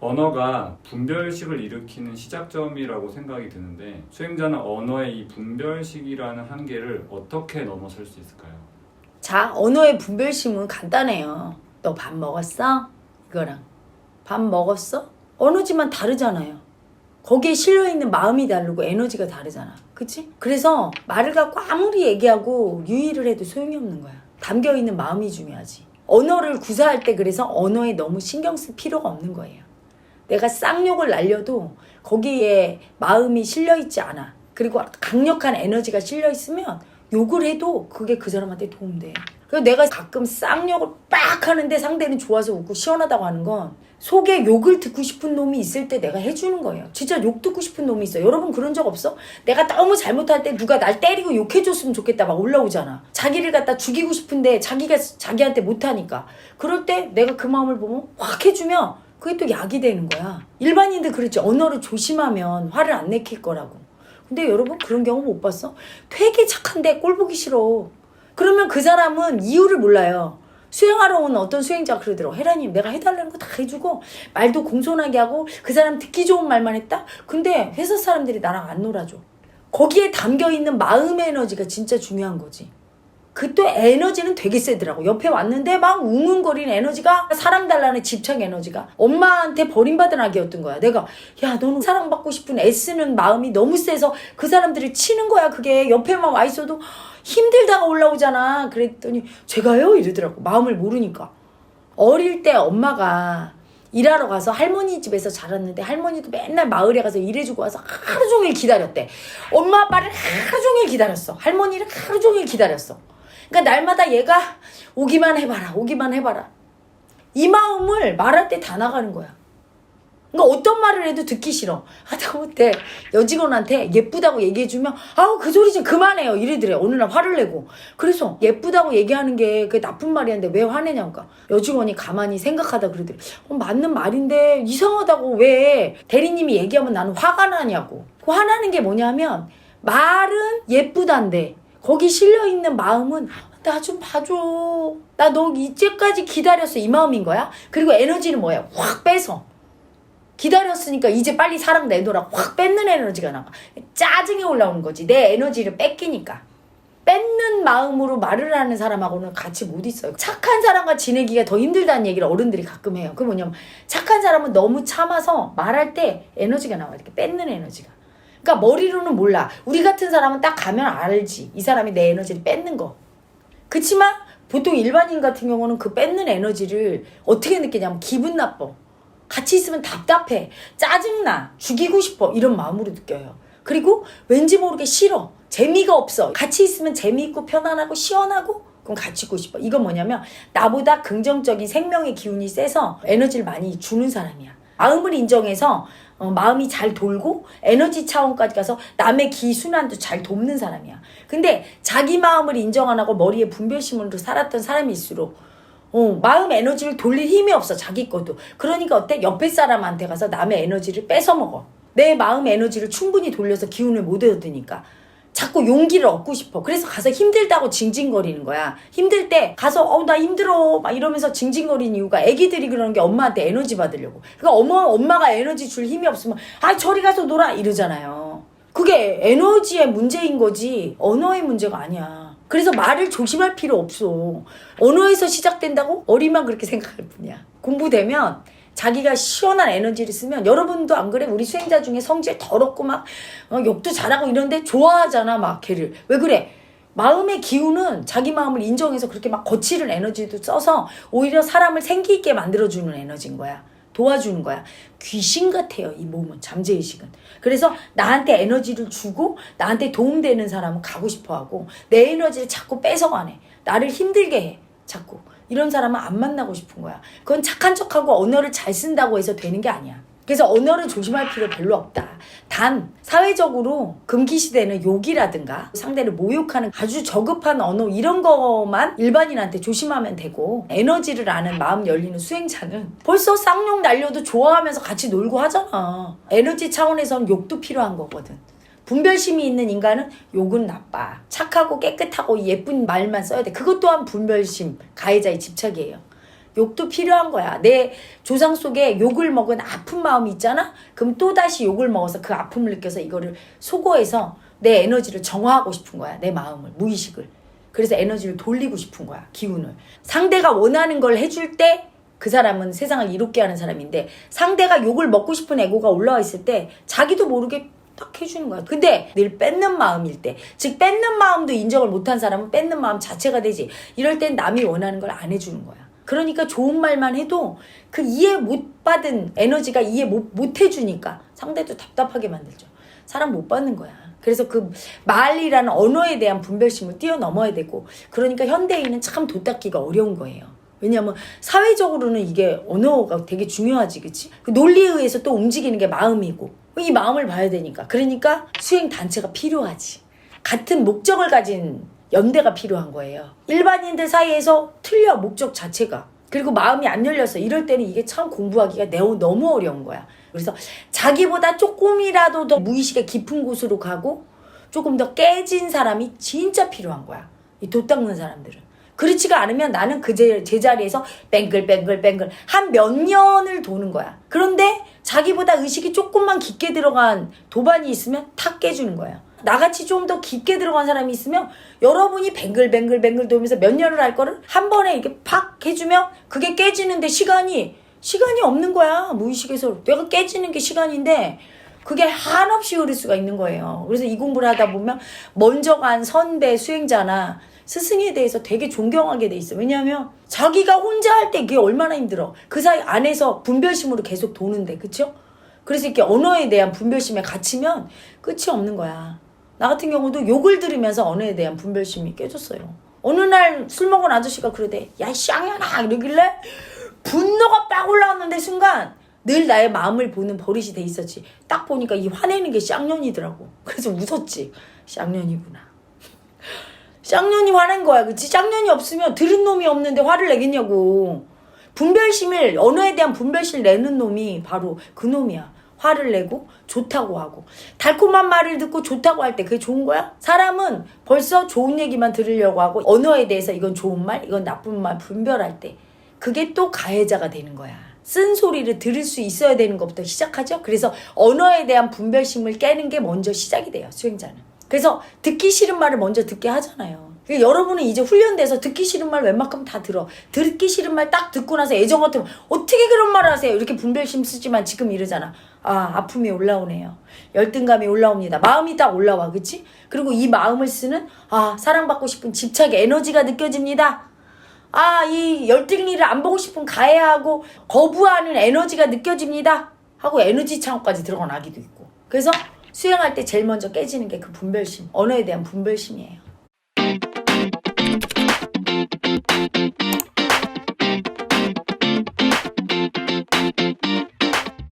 언어가 분별식을 일으키는 시작점이라고 생각이 드는데 수행자는 언어의 이 분별식이라는 한계를 어떻게 넘어설 수 있을까요? 자, 언어의 분별심은 간단해요. 너 밥 먹었어? 이거랑. 밥 먹었어? 언어지만 다르잖아요. 거기에 실려 있는 마음이 다르고 에너지가 다르잖아. 그치? 그래서 말을 갖고 아무리 얘기하고 유의를 해도 소용이 없는 거야. 담겨 있는 마음이 중요하지. 언어를 구사할 때 그래서 언어에 너무 신경 쓸 필요가 없는 거예요. 내가 쌍욕을 날려도 거기에 마음이 실려있지 않아. 그리고 강력한 에너지가 실려있으면 욕을 해도 그게 그 사람한테 도움돼. 그래서 내가 가끔 쌍욕을 빡 하는데 상대는 좋아서 웃고 시원하다고 하는 건 속에 욕을 듣고 싶은 놈이 있을 때 내가 해주는 거예요. 진짜 욕 듣고 싶은 놈이 있어. 여러분 그런 적 없어? 내가 너무 잘못할 때 누가 날 때리고 욕해줬으면 좋겠다 막 올라오잖아. 자기를 갖다 죽이고 싶은데 자기가 자기한테 못하니까. 그럴 때 내가 그 마음을 보면 확 해주면 그게 또 약이 되는 거야. 일반인들 그랬지. 언어를 조심하면 화를 안 내킬 거라고. 근데 여러분 그런 경우 못 봤어? 되게 착한데 꼴 보기 싫어. 그러면 그 사람은 이유를 몰라요. 수행하러 온 어떤 수행자가 그러더라고. 헤라님, 내가 해달라는 거 다 해주고, 말도 공손하게 하고, 그 사람 듣기 좋은 말만 했다? 근데 회사 사람들이 나랑 안 놀아줘. 거기에 담겨 있는 마음의 에너지가 진짜 중요한 거지. 그또 에너지는 되게 세더라고. 옆에 왔는데 막 웅웅거리는 에너지가 사랑 달라는 집착 에너지가 엄마한테 버림받은 아기였던 거야. 내가 야 너는 사랑받고 싶은 애쓰는 마음이 너무 세서 그 사람들을 치는 거야. 그게 옆에만 와 있어도 힘들다가 올라오잖아. 그랬더니 제가요 이러더라고. 마음을 모르니까. 어릴 때 엄마가 일하러 가서 할머니 집에서 자랐는데 할머니도 맨날 마을에 가서 일해주고 와서 하루 종일 기다렸대. 엄마 아빠를 하루 종일 기다렸어. 할머니를 하루 종일 기다렸어. 그러니까 날마다 얘가 오기만 해봐라, 오기만 해봐라. 이 마음을 말할 때 다 나가는 거야. 그러니까 어떤 말을 해도 듣기 싫어. 하다못해 여직원한테 예쁘다고 얘기해주면 아우 그 소리 좀 그만해요 이래더래 어느 날 화를 내고 그래서 예쁘다고 얘기하는 게 그게 나쁜 말이었는데 왜 화내냐니까 여직원이 가만히 생각하다 그러더래 어, 맞는 말인데 이상하다고 왜 대리님이 얘기하면 나는 화가 나냐고 그 화나는 게 뭐냐면 말은 예쁘단데 거기 실려있는 마음은 나 좀 봐줘. 나 너 이제까지 기다렸어. 이 마음인 거야? 그리고 에너지는 뭐야 확 빼서 기다렸으니까 이제 빨리 사랑 내놓으라 확 뺏는 에너지가 나가 짜증이 올라오는 거지. 내 에너지를 뺏기니까. 뺏는 마음으로 말을 하는 사람하고는 같이 못 있어요. 착한 사람과 지내기가 더 힘들다는 얘기를 어른들이 가끔 해요. 그게 뭐냐면 착한 사람은 너무 참아서 말할 때 에너지가 나와 이렇게 뺏는 에너지가 그러니까 머리로는 몰라 우리 같은 사람은 딱 가면 알지 이 사람이 내 에너지를 뺏는 거 그치만 보통 일반인 같은 경우는 그 뺏는 에너지를 어떻게 느끼냐면 기분 나빠 같이 있으면 답답해, 짜증나, 죽이고 싶어 이런 마음으로 느껴요. 그리고 왠지 모르게 싫어, 재미가 없어. 같이 있으면 재미있고 편안하고 시원하고 그럼 같이 있고 싶어. 이건 뭐냐면 나보다 긍정적인 생명의 기운이 세서 에너지를 많이 주는 사람이야. 마음을 인정해서 어, 마음이 잘 돌고 에너지 차원까지 가서 남의 기 순환도 잘 돕는 사람이야. 근데 자기 마음을 인정 안 하고 머리에 분별심으로 살았던 사람일수록 어, 마음 에너지를 돌릴 힘이 없어, 자기 것도. 그러니까 어때? 옆에 사람한테 가서 남의 에너지를 뺏어 먹어. 내 마음 에너지를 충분히 돌려서 기운을 못 얻으니까. 자꾸 용기를 얻고 싶어. 그래서 가서 힘들다고 징징거리는 거야. 힘들 때 가서 어 나 힘들어 막 이러면서 징징거리는 이유가 애기들이 그러는 게 엄마한테 에너지 받으려고. 그러니까 엄마 엄마가 에너지 줄 힘이 없으면 아 저리 가서 놀아 이러잖아요. 그게 에너지의 문제인 거지 언어의 문제가 아니야. 그래서 말을 조심할 필요 없어. 언어에서 시작된다고 어리만 그렇게 생각할 뿐이야. 공부되면 자기가 시원한 에너지를 쓰면 여러분도 안 그래? 우리 수행자 중에 성질 더럽고 막 어, 욕도 잘하고 이런데 좋아하잖아 막 걔를. 왜 그래? 마음의 기운은 자기 마음을 인정해서 그렇게 막 거칠은 에너지도 써서 오히려 사람을 생기 있게 만들어주는 에너지인 거야. 도와주는 거야. 귀신 같아요, 이 몸은, 잠재의식은. 그래서 나한테 에너지를 주고, 나한테 도움되는 사람은 가고 싶어 하고, 내 에너지를 자꾸 뺏어가네. 나를 힘들게 해, 자꾸. 이런 사람은 안 만나고 싶은 거야. 그건 착한 척하고 언어를 잘 쓴다고 해서 되는 게 아니야. 그래서 언어를 조심할 필요 별로 없다. 단 사회적으로 금기 시대는 욕이라든가 상대를 모욕하는 아주 저급한 언어 이런 거만 일반인한테 조심하면 되고 에너지를 아는 마음 열리는 수행자는 벌써 쌍욕 날려도 좋아하면서 같이 놀고 하잖아. 에너지 차원에선 욕도 필요한 거거든. 분별심이 있는 인간은 욕은 나빠. 착하고 깨끗하고 예쁜 말만 써야 돼. 그것 또한 분별심, 가해자의 집착이에요. 욕도 필요한 거야. 내 조상 속에 욕을 먹은 아픈 마음이 있잖아? 그럼 또다시 욕을 먹어서 그 아픔을 느껴서 이거를 소거해서 내 에너지를 정화하고 싶은 거야. 내 마음을, 무의식을. 그래서 에너지를 돌리고 싶은 거야. 기운을. 상대가 원하는 걸 해줄 때 그 사람은 세상을 이롭게 하는 사람인데 상대가 욕을 먹고 싶은 에고가 올라와 있을 때 자기도 모르게 딱 해주는 거야. 근데 늘 뺏는 마음일 때, 즉 뺏는 마음도 인정을 못한 사람은 뺏는 마음 자체가 되지. 이럴 땐 남이 원하는 걸 안 해주는 거야. 그러니까 좋은 말만 해도 그 이해 못 받은 에너지가 이해 못, 못 해주니까 상대도 답답하게 만들죠. 사람 못 받는 거야. 그래서 그 말이라는 언어에 대한 분별심을 뛰어넘어야 되고, 그러니까 현대인은 참 도닦기가 어려운 거예요. 왜냐하면 사회적으로는 이게 언어가 되게 중요하지, 그치? 그 논리에 의해서 또 움직이는 게 마음이고, 이 마음을 봐야 되니까. 그러니까 수행 단체가 필요하지. 같은 목적을 가진 연대가 필요한 거예요. 일반인들 사이에서 틀려, 목적 자체가. 그리고 마음이 안 열려서 이럴 때는 이게 참 공부하기가 너무, 너무 어려운 거야. 그래서 자기보다 조금이라도 더 무의식의 깊은 곳으로 가고 조금 더 깨진 사람이 진짜 필요한 거야. 이돛 닦는 사람들은. 그렇지가 않으면 나는 그 제, 제자리에서 뱅글뱅글뱅글 한 몇 년을 도는 거야. 그런데 자기보다 의식이 조금만 깊게 들어간 도반이 있으면 탁 깨주는 거야. 나같이 좀 더 깊게 들어간 사람이 있으면 여러분이 뱅글뱅글뱅글 돌면서 몇 년을 할 거를 한 번에 이렇게 팍 해주면 그게 깨지는데 시간이 시간이 없는 거야 무의식에서 내가 깨지는 게 시간인데 그게 한없이 흐를 수가 있는 거예요. 그래서 이 공부를 하다 보면 먼저 간 선배 수행자나 스승에 대해서 되게 존경하게 돼 있어. 왜냐하면 자기가 혼자 할 때 그게 얼마나 힘들어. 그 사이 안에서 분별심으로 계속 도는데, 그쵸? 그래서 이렇게 언어에 대한 분별심에 갇히면 끝이 없는 거야. 나 같은 경우도 욕을 들으면서 언어에 대한 분별심이 깨졌어요. 어느 날 술 먹은 아저씨가 그러대. 야, 쌍년아! 이러길래 분노가 빡 올라왔는데 순간 늘 나의 마음을 보는 버릇이 돼 있었지. 딱 보니까 이 화내는 게 쌍년이더라고. 그래서 웃었지. 쌍년이구나. 쌍년이 화낸 거야. 그치? 쌍년이 없으면 들은 놈이 없는데 화를 내겠냐고. 분별심을, 언어에 대한 분별심을 내는 놈이 바로 그 놈이야. 화를 내고 좋다고 하고. 달콤한 말을 듣고 좋다고 할 때 그게 좋은 거야? 사람은 벌써 좋은 얘기만 들으려고 하고 언어에 대해서 이건 좋은 말, 이건 나쁜 말 분별할 때 그게 또 가해자가 되는 거야. 쓴 소리를 들을 수 있어야 되는 것부터 시작하죠. 그래서 언어에 대한 분별심을 깨는 게 먼저 시작이 돼요. 수행자는. 그래서 듣기 싫은 말을 먼저 듣게 하잖아요. 그러니까 여러분은 이제 훈련돼서 듣기 싫은 말 웬만큼 다 들어. 듣기 싫은 말 딱 듣고 나서 애정 같으면 어떻게 그런 말을 하세요? 이렇게 분별심 쓰지만 지금 이러잖아. 아, 아픔이 올라오네요. 열등감이 올라옵니다. 마음이 딱 올라와. 그치? 그리고 이 마음을 쓰는 아, 사랑받고 싶은 집착의 에너지가 느껴집니다. 아, 이 열등리를 안 보고 싶은 가해하고 거부하는 에너지가 느껴집니다. 하고 에너지 창업까지 들어가 나기도 있고. 그래서 수행할 때 제일 먼저 깨지는 게 그 분별심, 언어에 대한 분별심이에요.